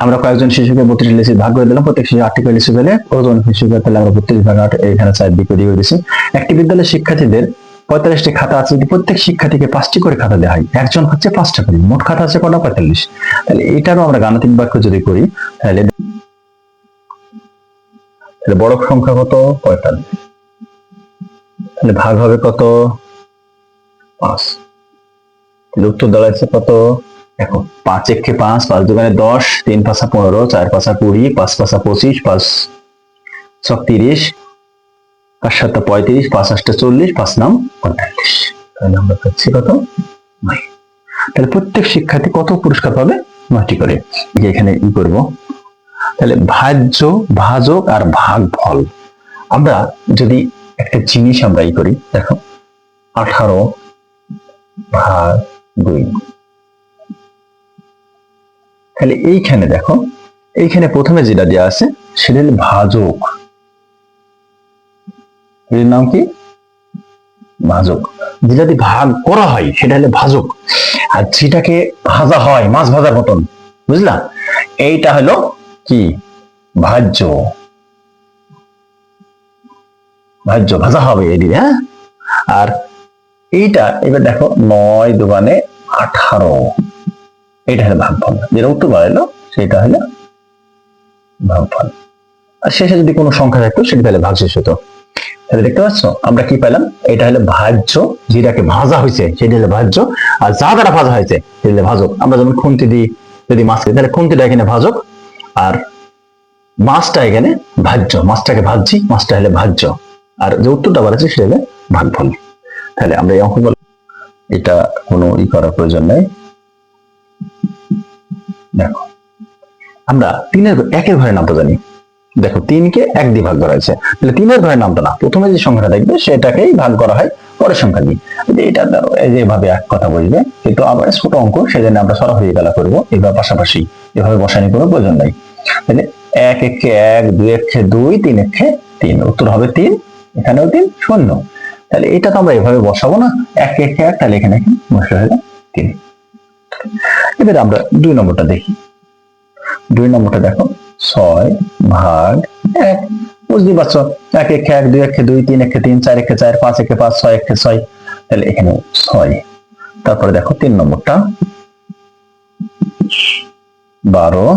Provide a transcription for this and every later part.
আমরা কয়েকজন শিশুকে বত্রিশ লিসি ভাগ করে দিলাম, প্রত্যেক শিশু করে লিসি পেলে ওজন শিশুকে তাহলে আমরা বত্রিশ ভাগ আট এখানে চার দিকে দিয়ে দিয়েছি একটি বিদ্যালয়ের শিক্ষার্থীদের পঁয়তাল্লিশটি খাতা আছে যদি প্রত্যেক শিক্ষার্থীকে পাঁচটি করে খাতা দেওয়া হয়। একজন হচ্ছে পাঁচটা করে মোট খাতা আছে কটা? পঁয়তাল্লিশ। তাহলে এটারও আমরা গাণিতিক বাক্য যদি করি, তাহলে বড় সংখ্যা কত? পঁয়তাল্লিশ। তাহলে ভাগ হবে কত? পাঁচ। উত্তর দাঁড়াচ্ছে কত? দেখো, পাঁচ একে পাঁচ পাঁচ দোকানে দশ, তিন পাঁচা পনেরো, চার পাঁচা কুড়ি, পাঁচ পাঁচা পঁচিশ, পাঁচ সব তিরিশ পাঁচ সাতটা পঁয়ত্রিশ, পাঁচ আটটা চল্লিশ, পাঁচ নাম পঁয়তাল্লিশ। তাহলে আমরা পাচ্ছি কত? তাহলে প্রত্যেক শিক্ষার্থী কত পুরস্কার পাবে? নয়টি করে। এখানে ই করব। তাহলে ভাজ্য, ভাজক আর ভাগ ফল আমরা যদি একটা জিনিস আমরা ই করি, দেখো, আঠারো ভাগ দুই। তাহলে এইখানে দেখো, এইখানে প্রথমে যেটা দেওয়া আছে, সেটা হলো ভাজক। এর নাম কি? ভাজক। যেটা যদি ভাগ করা হয়, সেটা হলো ভাজক। আর যেটাকে ভাজা হয়, মাছ ভাজার মতন, বুঝলা? এইটা হলো কি? ভাজ্য। ভাজ্য, ভাজা হবে এটি হ্যাঁ? আর এইটা, এবার দেখো, নয় দোকানে আঠারো। এটা হলো ভাগফল যেটা উত্তর বাড়াইলো সেটা হলো ভাগফল আর শেষে যদি কোনো সংখ্যা থাকতো, সেটা তাহলে ভাগশেষ হতো। তাহলে দেখতে পাচ্ছ, আমরা কি পেলাম? এটা হলো ভাজ্য, যেটাকে ভাজা হয়েছে, সেটা হলো ভাজ্য। আর যা দ্বারা ভাজা হয়েছে, সেটা হলো ভাজক। আমরা যেমন খুন্তি দিই, যদি মাছকে তাহলে খুন্তিটা এখানে ভাজক। আর মাছটা এখানে ভাজ্য। মাছটাকে ভাজছি, মাছটা হলে ভাজ্য। আর যে উত্তরটা বাড়াচ্ছে সেটা হলে ভাগফল। তাহলে আমরা এই অঙ্ক এটা কোনো ই করার প্রয়োজন নেই। দেখো, আমরা তিনের একের ঘরের নামটা জানি। দেখো, তিনকে এক দিয়ে ভাগ করা হয়েছে। তাহলে তিনের ঘরের নামটা না, প্রথমে যে সংখ্যাটা দেখবে, সেটাকেই ভাগ করা হয় পরের সংখ্যা দিয়ে। এটা ধরো, এই যে এভাবে এক কথা বলবে, কিন্তু আবার ছোট অঙ্ক, সেজন্য আমরা সরা হয়ে গেলা করব। এবার পাশাপাশি এভাবে বসানি কোনো প্রয়োজন নাই। তাহলে এক একে এক, দুই একে দুই, তিন একে তিন। উত্তর হবে তিন, এখানেও তিন, শূন্য। তাহলে এটা তো আমরা এভাবে বসাবো না। এক একে এক, তাহলে এখানে বসে হয়ে তিন। এবার আমরা দুই নম্বরটা দেখি। দুই নম্বরটা দেখো, ছয় ভাগ এক। বুঝতেই পারছ? এক, একে, এক, দুই, একে, দুই, তিন, একে, তিন, চার, একে, চার, পাঁচ, একে, পাঁচ, ছয়, একে, ছয়। তাহলে এখানে ছয়। তারপরে দেখো তিন নম্বরটা। বারো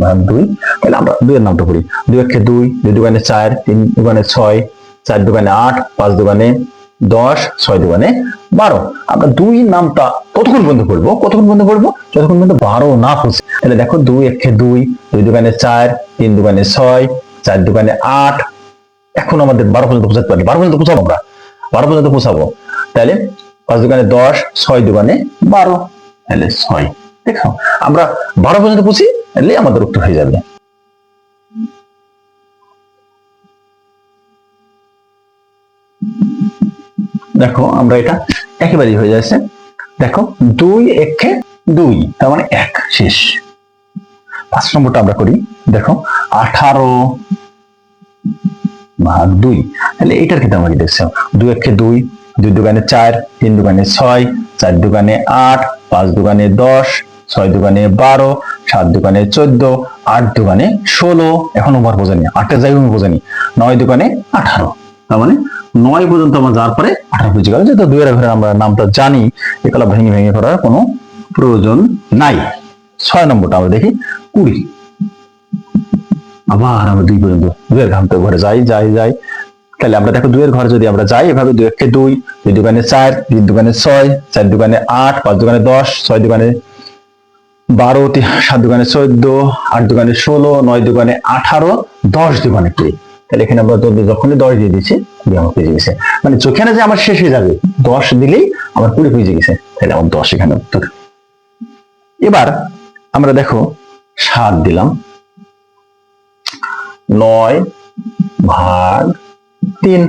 ভাগ দুই। তাহলে আমরা দুইয়ের নামটা করি দুই, একে, দুই দুই দোকানে চার, তিন দোকানে ছয়, চার দোকানে আট, পাঁচ দোকানে দশ, ছয় দোকানে বারো। আমরা দুই নামটা কতক্ষণ বন্ধ করব কতক্ষণ বন্ধ করব যতক্ষণ পর্যন্ত বারো না পৌঁছে তাহলে দেখো দুই একে দুই দুই দোকানে চার, তিন দোকানে ছয়, চার দোকানে আট। এখন আমাদের বারো পর্যন্ত পৌঁছাতে পারি বারো পর্যন্ত পৌঁছাবো আমরা? বারো পর্যন্ত পৌঁছাবো। তাহলে পাঁচ দোকানে দশ, ছয় দোকানে বারো। তাহলে ছয়। দেখো, আমরা বারো পর্যন্ত পৌঁছি, তাহলে আমাদের উত্তর হয়ে যাবে। দেখো, আমরা এটা একেবারেই হয়ে যাচ্ছে। দেখো, দুই একে দুই, তার মানে এক, শেষ। পাঁচ নম্বরটা আমরা করি, দেখো, আঠারো ভাগ দুই, তাহলে এটার ক্ষেত্রে আমরা কি দেখছি? দুই একে দুই দুই দোকানে চার, তিন দোকানে ছয়, চার দোকানে আট, পাঁচ দোকানে দশ, ছয় দোকানে বারো, সাত দোকানে চোদ্দ, আট দোকানে ষোলো। এখন ওভার বোঝানি আটটা জায়গা বোঝানি নয় দোকানে আঠারো। তার মানে নয় পর্যন্ত আমরা যাওয়ার পরে আঠারো বুঝে গেল যেহেতু দুইয়ের ঘরে আমরা নামটা জানি এগুলো ভেঙে ভেঙে করার কোনো প্রয়োজন নাই। ছয় নম্বরটা আমরা দেখি কুড়ি। আবার আমরা দুই পর্যন্ত দুইয়ের ঘাম ঘরে যাই যাই যাই। তাহলে আমরা দেখো দুয়ের ঘরে যদি আমরা যাই, এভাবে দুই একে দুই দুই দোকানে চার, তিন দোকানে ছয়, চার দোকানে আট, পাঁচ দোকানে দশ, ছয় দোকানে বারো সাত দোকানে চোদ্দ, আট দোকানে ষোলো, নয় দোকানে আঠারো, দশ দোকানে কুড়ি। তাহলে এখানে আমরা যখনই দশ দিয়ে দিচ্ছি কুড়ি আমার পেয়ে গেছে। মানে যেখানে যে আমার শেষ হয়ে যাবে, দশ দিলেই আমার কুড়ি পেয়ে গেছে। তাহলে আমার দশ এখানে উত্তর। এবার আমরা দেখো সাত দিলাম। নয় ভাগ তিন।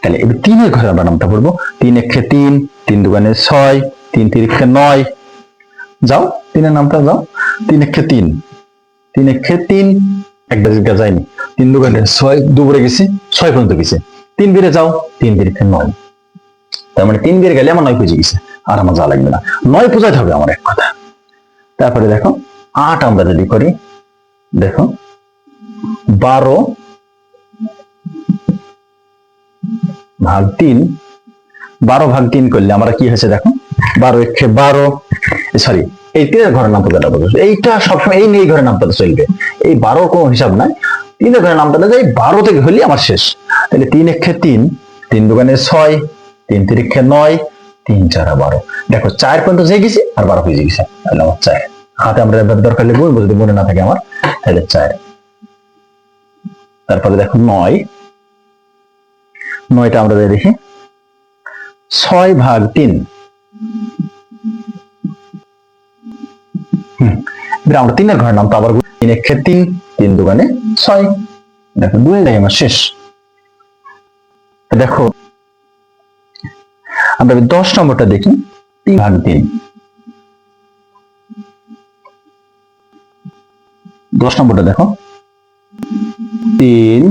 তাহলে এবার তিনের ঘরে আমরা নামটা পড়ব। তিন একে তিন তিন দোকানে ছয়, তিন তিরিখে নয়। যাও, তিনের নামটা যাও। তিন একে তিন। তিন একে তিন একটা জায়গা যায়নি। তিন দোকানে ছয় দুপুরে গেছি, ছয় পর্যন্ত গেছে। তিন বেড়ে যাও, তিন তিরিখে নয়। তার মানে তিন বেড়ে গেলে আমার নয় পুজো গেছে, আর আমার যা লাগবে না। নয় পূজাতে হবে আমার এক কথা। তারপরে দেখো, আট আমরা যদি করি, দেখো, বারো ভাগ তিন, বারো ভাগ তিন করলে আমরা কি হয়েছে দেখো, বারো একে বারো সরি এই তিনের ঘরের নাম বলছো এইটা সবসময় এই নিয়ে ঘরের নামটা চলবে। এই বারো কোনো হিসাব নাই। তিনের ঘরের নামটা যাই বারো থেকে হলে আমার শেষ। তাহলে তিন একে তিন তিন দোকানে ছয়, তিন তিরিক্ষে নয়, তিন চারা বারো। দেখো, চার পর্যন্ত যে গেছি আর বারো হয়ে গেছে। তাহলে আমার চার। হাতে আমরা এবার দরকার বলব যদি মনে না থাকে আমার। তাহলে চার। তারপরে দেখো নয়। নয়টা আমরা যদি দেখি। ছয় ভাগ তিন। আমরা তিনের ঘরের নাম তো আবার তিন একে তিন তিন দোকানে ছয়। দেখো দুয়ে যাই আমার শেষ। দেখো, আমরা দশ নম্বরটা দেখি, তিন ভাগ তিন। দশ নম্বরটা দেখো। তিন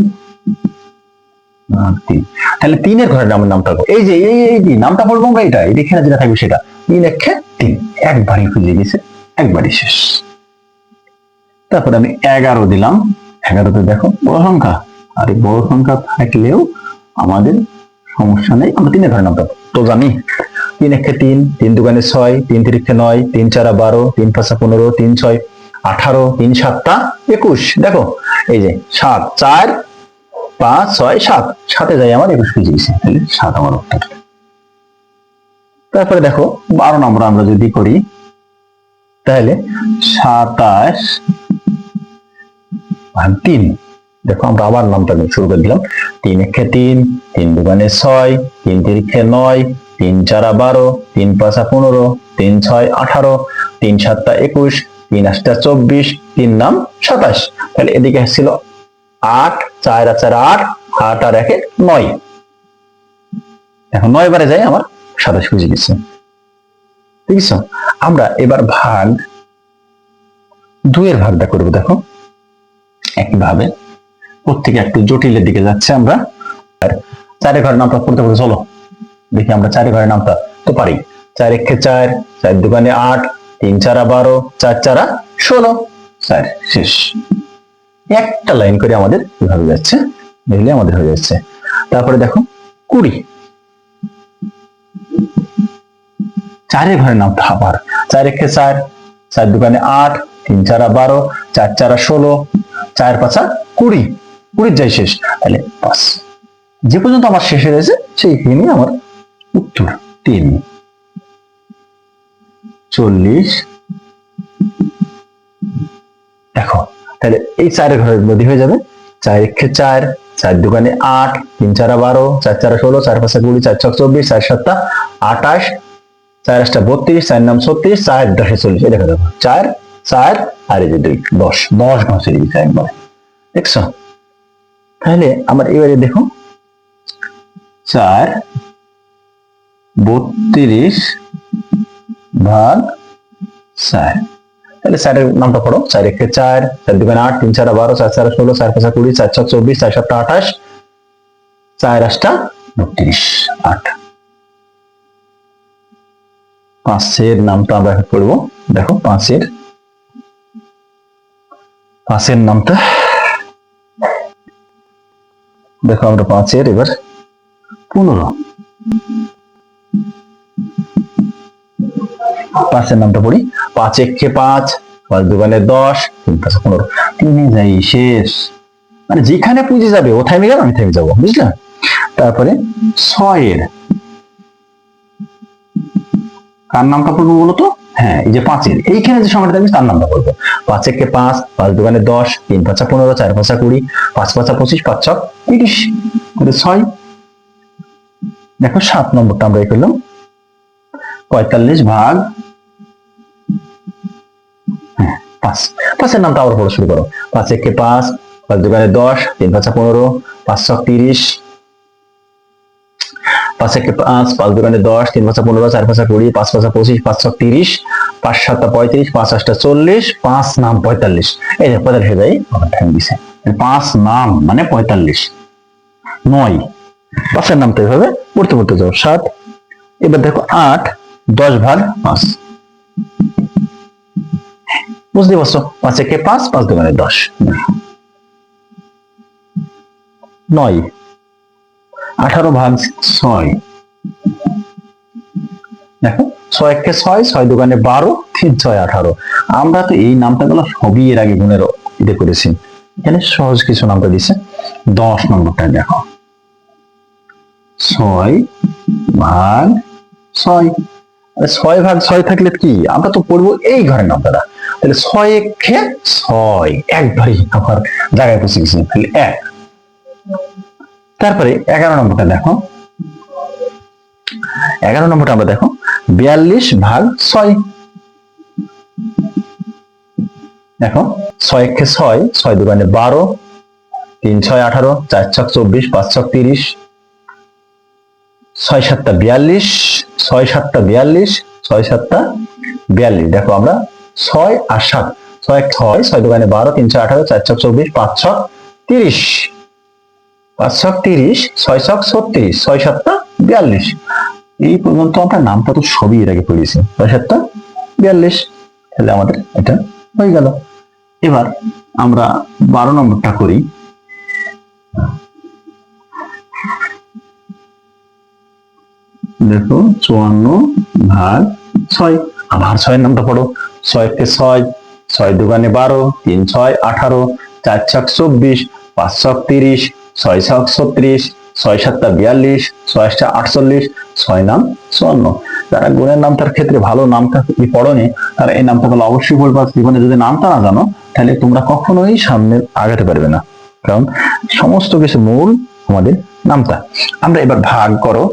তিন। তাহলে তিনের ঘরের নামের নামটা। এই যে, এই এই যে নামটা বলব এটা, এই এখানে যেটা থাকবে সেটা। তিন একে তিন। একবারই খুঁজে গেছে একবারই শেষ। তারপরে আমি এগারো দিলাম। এগারোতে দেখো বড় সংখ্যা। আর এই বড় সংখ্যা থাকলেও আমাদের সমস্যা নেই, আমরা তিনের ঘরের নামটা তো জানি, তিন একে তিন তিন দোকানে ছয়, তিন তিরিক্ষে নয়, তিন চারা বারো, তিন পাঁচা পনেরো, তিন ছয় আঠারো, তিন সাতটা একুশ। দেখো, এই যে সাত, চার, পাঁচ, ছয়, সাত। সাথে যাই আমার একুশ কেজি সাত আমার উত্তর তারপরে দেখো, বারো নম্বর আমরা যদি করি, তাহলে সাতাশ ভাগ তিন। দেখো, আমরা আবার নামটা শুরু করে দিলাম। তিন একে তিন তিন দোকানে ছয়, তিন তিরিখে নয়, তিন চারা বারো, তিন পাঁচা পনেরো, তিন ছয় আঠারো, তিন সাতটা একুশ, তিন আটটা চব্বিশ, তিন নাম সাতাশ। তাহলে এদিকে ছিল আট, চার চার আট আট আর একে নয়। এখন নয় বারে যাই আমার সাতাশ খুঁজে গেছে। ঠিক আছে? আমরা এবার ভাগ দুইয়ের ভাগটা করব, দেখো। একইভাবে প্রত্যেকে একটু জটিলের দিকে যাচ্ছে আমরা। চারের ঘরের নামটা পড়তে পড়তে চলো, দেখি আমরা চারের ঘরের নামটা তো পারি। চার একে চার চার দোকানে আট, তিন চারা বারো, চার চারা ষোলো, চার শেষ। একটা লাইন করে আমাদের এভাবে যাচ্ছে, দেখলে আমাদের হয়ে যাচ্ছে। তারপরে দেখো, কুড়ি। চারের ঘরের নামটা আবার, চার একে চার চার দোকানে আট, তিন চারা বারো, চার চারা ষোলো চার, পাঁচা কুড়ি। কুড়ির যাই শেষ, তাহলে পাঁচ। যে পর্যন্ত আমার শেষ গেছে সেইখানে আমার উত্তর তিন। চল্লিশ। দেখো, তাহলে এই চারের ঘরের মধ্যে হয়ে যাবে, চার একে চার চার দোকানে আট, তিন চারা বারো, চার চারা ষোলো, চার পাঁচা কুড়ি, চার ছক চব্বিশ, চার সাতটা আঠাশ, চার আটটা বত্রিশ, চার নাম ছত্রিশ, চার দশে চল্লিশ। এই দেখা, দেখো, চার চার আর এই যে দুই, দশ দশ ঘষে দিয়েছে একবার দেখছ? তাহলে আমার এবারে দেখো, চার, বত্রিশ ভাগ চার। তাহলে চারের নামটা পড়ো, চার একে চার চার দুগুণে আট, তিন, চার, বারো, চার চার, ষোলো, চার, পাঁচা, কুড়ি, চার ছক চব্বিশ, চার, সাতটা, আঠাশ, চার, আটটা, বত্রিশ, আট। পাঁচের নামটা আমরা পড়ব। দেখো, পাঁচের পাঁচের নামটা। দেখো আমরা পাঁচের, এবার পনেরো। পাঁচের নামটা পড়ি। পাঁচ একে পাঁচ পাঁচ দোকানে দশ, তিন পাঁচ পনেরো। তিনে যাই, শেষ। মানে যেখানে পুঁজি যাবে, ও থেমে গেল, আমি থেমে যাব, বুঝলে? তারপরে ছয়ের। কার নামটা পড়ব বলতো? হ্যাঁ এই যে পাঁচের এইখানে যে সংখ্যাটা থাকবে তার নামটা বলব। পাঁচ একে পাঁচ পাঁচ দোকানে দশ তিন পাঁচা পনেরো চার পাঁচা কুড়ি পাঁচ পাঁচা পঁচিশ পাঁচ ছক তিরিশ ছয়। দেখো সাত নম্বরটা আমরা করলাম। পঁয়তাল্লিশ ভাগ হ্যাঁ, পাঁচ। পাঁচের নামটা আবার পড়া শুরু করো। পাঁচ একে পাঁচ পাঁচ দোকানে দশ তিন পাঁচা পনেরো পাঁচ ছক তিরিশ পাঁচ একে পাঁচ পাঁচ দোকানে দশ, তিন পাঁচা পনেরো, চার পাঁচা কুড়ি, পাঁচ পাঁচা পঁচিশ, পাঁচ ছক তিরিশ, পাঁচ সাতটা পঁয়ত্রিশ, পাঁচ আটটা চল্লিশ, পাঁচ নাম পঁয়তাল্লিশ। এই যে পঁয়তাল্লিশ হয়ে যায় দিছে পাঁচ নাম মানে পঁয়তাল্লিশ। নয়। পাঁচের নামটা এভাবে পড়তে পড়তে যাও। সাত। এবার দেখো আট, দশ ভাগ পাঁচ। বুঝতে পারছ? পাঁচ একে পাঁচ পাঁচ দোকানে দশ। নয়। আঠারো ভাগ ছয়। দেখো ছয় একে ছয় ছয় দোকানে বারো তিন ছয় আঠারো। আমরা তো এই নামটা গুলো সবই এর আগে গুণের ইয়ে করেছি। এখানে সহজ কিছু নামটা দিছে। দশ নম্বরটা দেখো। ছয় ভাগ ছয়। ছয় ভাগ ছয় থাকলে কি? আমরা তো পড়ব এই ঘরের নামটা। তাহলে ছয় একে ছয়। একবারই আমার জায়গায় পৌঁছে গেছি। তাহলে এক। তারপরে এগারো নম্বরটা দেখো। এগারো নম্বরটা আমরা দেখো, বিয়াল্লিশ ভাগ ছয়। দেখো, ছয় একে ছয় ছয় দোকানে বারো, তিন ছয় আঠারো, চার ছক চব্বিশ, পাঁচ ছক তিরিশ, ছয় সাতটা বিয়াল্লিশ, ছয় সাতটা বিয়াল্লিশ, ছয় সাতটা বিয়াল্লিশ। দেখো আমরা ছয় আর সাত, ছয় ছয় ছয় দোকানে বারো, তিন ছয় আঠারো, চার ছক চব্বিশ, পাঁচ ছক তিরিশ। পাঁচ ছক তিরিশ ছয় ছত্রিশ ছয় সাতটা, বিয়াল্লিশ। এই পর্যন্ত আমরা নামটা তো সবই এর আগে ছয় সাতটা, বিয়াল্লিশ। তাহলে আমাদের এটা হয়ে গেল। এবার আমরা বারো নম্বরটা করি। দেখো, চুয়ান্ন ভাগ ছয়। আবার ছয়ের নামটা পড়ো। ছয়কে ছয় ছয় দোকানে বারো, তিন ছয় আঠারো, চার চব্বিশ, পাঁচ ছক তিরিশ ছয় ছত্রিশ, ছয় সাতটা বিয়াল্লিশ, ছয় আটটা আটচল্লিশ, ছয় নাম চুয়ান্ন। যারা গুণের নামটার ক্ষেত্রে ভালো নামটা পড়নি, তারা এই নামটা তাহলে অবশ্যই বলবা জীবনে যদি নামটা না জানো, তাহলে তোমরা কখনোই সামনে আগাতে পারবে না। কারণ সমস্ত কিছু মূল আমাদের নামটা। আমরা এবার ভাগ করো।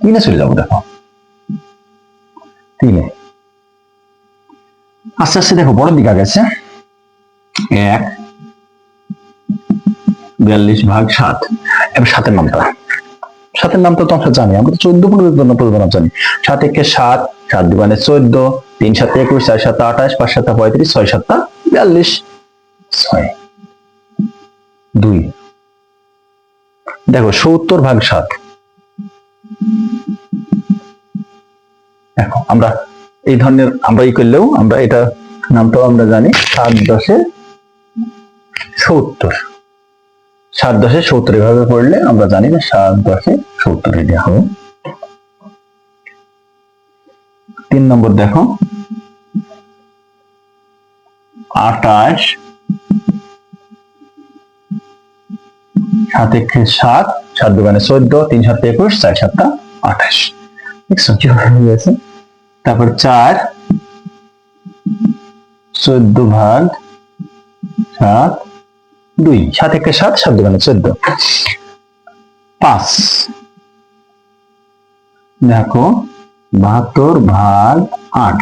তিনে চলে যাব দেখো। তিনে। আস্তে আস্তে দেখো, বড় দিকে গেছে এক বিয়াল্লিশ ভাগ সাত। এবার সাতের নামটা সাতের নাম তো আমরা জানি, আমরা তো চোদ্দ পনেরো নাম জানি। সাত একে সাত সাত দুবানে চোদ্দ, তিন সাতে একুশ, চার সাতটা আঠাশ, পাঁচ সাতটা পঁয়ত্রিশ, ছয় সাতটা বিয়াল্লিশ, ছয়। দুই। দেখো, সত্তর ভাগ সাত। দেখো, আমরা এই ধরনের আমরা ই করলেও আমরা এটা নামটাও আমরা জানি, সাত দশে সত্তর। সাত দশে সত্তর, এভাবে পড়লে আমরা জানি যে সাত দশে সত্তর এটা হবে। তিন নম্বর দেখো। আটাশ সাত একে সাত সাত দোকানে চোদ্দ, তিন সাত একুশ, চার সাতটা আঠাশ। দেখছ কীভাবে গেছে? তারপর চার, চোদ্দ ভাগ সাত দুই, সাত একে সাত সাত দোকানে চোদ্দ। পাঁচ। দেখো, বাহাত্তর ভাগ আট।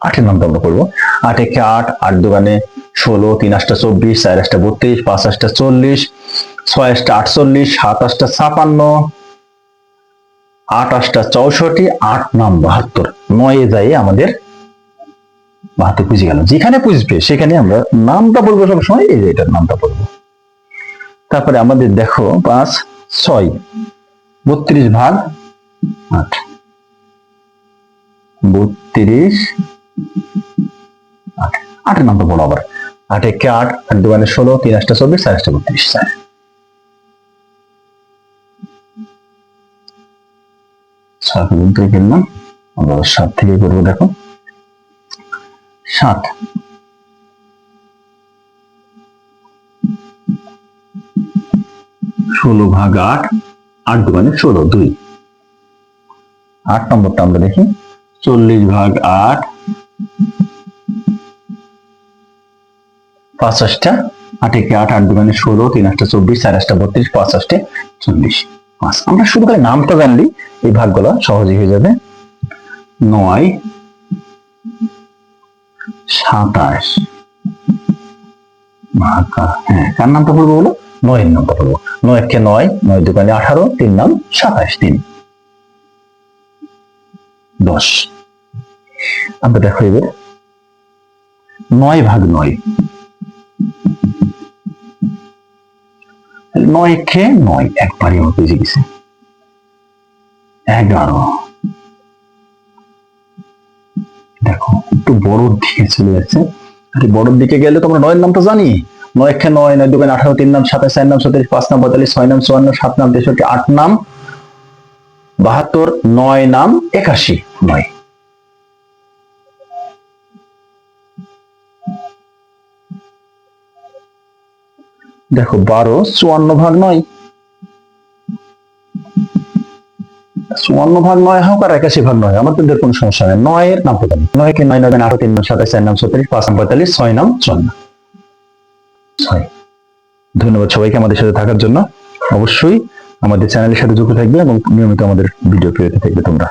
আটের নামটা আমরা করব। আট একে আট আট দোকানে ষোলো, তিন আটটা চব্বিশ, চার আটটা বত্রিশ, পাঁচ আটটা চল্লিশ, ছয় আটটা আটচল্লিশ, সাত আটটা ছাপান্ন, আট আটটা চৌষট্টি, আট নাম বাহাত্তর। নয়ে যায় আমাদের বাহাত্তর পুজে গেল। যেখানে পুজবে সেখানে আমরা নামটা বলব সবসময়, এই যে এটার নামটা বলব। তারপরে আমাদের দেখো, পাঁচ, ছয়, বত্রিশ ভাগ আট। বত্রিশ আট। আটের নামটা বলো আবার। আট একে আট? আট দোকানে ষোলো, তিন আটটা চব্বিশ, চার আটটা বত্রিশ। চার। ছয় পর্যন্ত ফেললাম আমরা সাত থেকে করব দেখো। সাত। ষোলো ভাগ আট আট দোকানে ষোলো, দুই। আট নম্বরটা আমরা দেখি। চল্লিশ ভাগ আট, পাঁচাশটা। আট একে আট আট দোকানে ষোলো, তিন আটটা চব্বিশ, চার আটটা বত্রিশ, পাঁচাশটে চল্লিশ। পাঁচ। আমরা শুধু করে নামটা জানলি এই ভাগগুলো সহজে হয়ে যাবে। নয়। সাতাশ। হ্যাঁ কার নামটা বলব বলো? নয়ের নামটা বলব। নয় কে নয় নয় দোকানে আঠারো, তিন নাম সাতাশ, তিন। দশ। আমরা দেখো এবার। নয় ভাগ নয়। নয় খে নয়, একবারই আমার বুঝে এগারো দেখো একটু বড় দিকে চলে যাচ্ছে। আরে বড়র দিকে গেলে তোমরা নয়ের নাম তো জানি? নয় একে নয় নয় দোকান আঠারো, তিন নাম সাতাশ, চার নাম সত্তিরিশ পাঁচ নাম পঁয়তাল্লিশ, ছয় নাম চুয়ান্ন, সাত নাম তেষট্টি, আট নাম বাহাত্তর, নয় নাম একাশি নয়। দেখো বারো, চুয়ান্ন ভাগ নয় চুয়ান্ন ভাগ নয়, হোক আর একাশি ভাগ নয়, আমার কিন্তু কোনো সমস্যা নেই। নয়ের নাম তো নয় কে নয় নয় আঠারো তিন নাম সাতাশ, চার নাম ছত্রিশ, পাঁচ নাম পঁয়তাল্লিশ, ছয় নাম চুয়ান্ন ছয়। ধন্যবাদ সবাইকে আমাদের সাথে থাকার জন্য। অবশ্যই আমাদের চ্যানেলের সাথে যুক্ত থাকবে এবং নিয়মিত আমাদের ভিডিও পেয়ে থাকবে তোমরা।